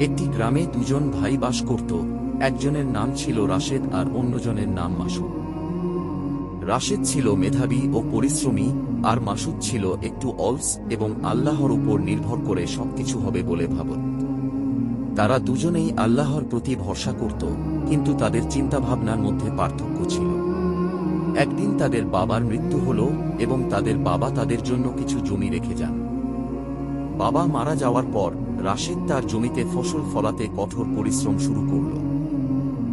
একটি গ্রামে দুজন ভাই বাস করত, একজনের নাম ছিল রাশেদ আর অন্যজনের নাম মাসুদ। রাশেদ ছিল মেধাবী ও পরিশ্রমী, আর মাসুদ ছিল একটু অলস এবং আল্লাহর উপর নির্ভর করে সবকিছু হবে বলে ভাবত। তারা দুজনেই আল্লাহর প্রতি ভরসা করত, কিন্তু তাদের চিন্তাভাবনার মধ্যে পার্থক্য ছিল। একদিন তাদের বাবার মৃত্যু হল এবং তাদের বাবা তাদের জন্য কিছু জমি রেখে যান। বাবা মারা যাওয়ার পর রাশেদ তার জমিতে ফসল ফলাতে কঠোর পরিশ্রম শুরু করল।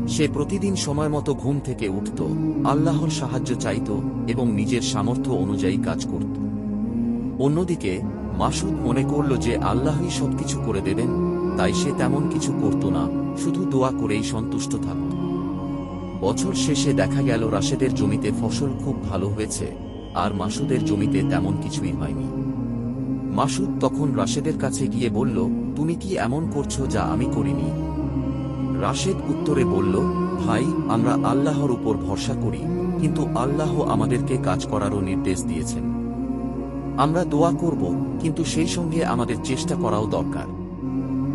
সে প্রতিদিন সময় মতো ঘুম থেকে উঠত, আল্লাহর সাহায্য চাইত এবং নিজের সামর্থ্য অনুযায়ী কাজ করত। অন্যদিকে, মাসুদ মনে করল যে আল্লাহই সবকিছু করে দেবেন, তাই সে তেমন কিছু করত না, শুধু দোয়া করেই সন্তুষ্ট থাকত। বছর শেষে দেখা গেল রাশেদের জমিতে ফসল খুব ভালো হয়েছে, আর মাসুদের জমিতে তেমন কিছুই হয়নি। মাসুদ তখন রাশেদের কাছে গিয়ে বলল, তুমি কি এমন করছ যা আমি করিনি? রাশেদ উত্তরে বলল, ভাই, আমরা আল্লাহর উপর ভরসা করি, কিন্তু আল্লাহ আমাদেরকে কাজ করারও নির্দেশ দিয়েছেন। আমরা দোয়া করব, কিন্তু সেই সঙ্গে আমাদের চেষ্টা করাও দরকার।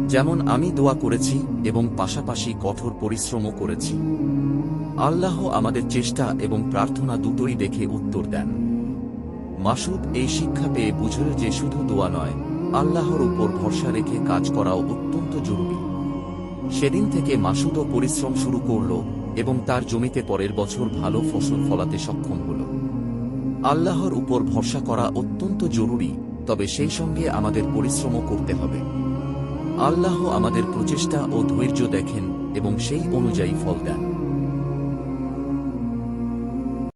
যেমন আমি দোয়া করেছি এবং পাশাপাশি কঠোর পরিশ্রমও করেছি। আল্লাহ আমাদের চেষ্টা এবং প্রার্থনা দুটোই দেখে উত্তর দেন। মাসুদ এই শিক্ষা পেয়ে বুঝল যে শুধু দোয়া নয়, আল্লাহর উপর ভরসা রেখে কাজ করাও অত্যন্ত জরুরি। সেদিন থেকে মাসুদও পরিশ্রম শুরু করল এবং তার জমিতে পরের বছর ভালো ফসল ফলাতে সক্ষম হল। আল্লাহর উপর ভরসা করা অত্যন্ত জরুরি, তবে সেই সঙ্গে আমাদের পরিশ্রমও করতে হবে। আল্লাহ আমাদের প্রচেষ্টা ও ধৈর্য দেখেন এবং সেই অনুযায়ী ফল দেন।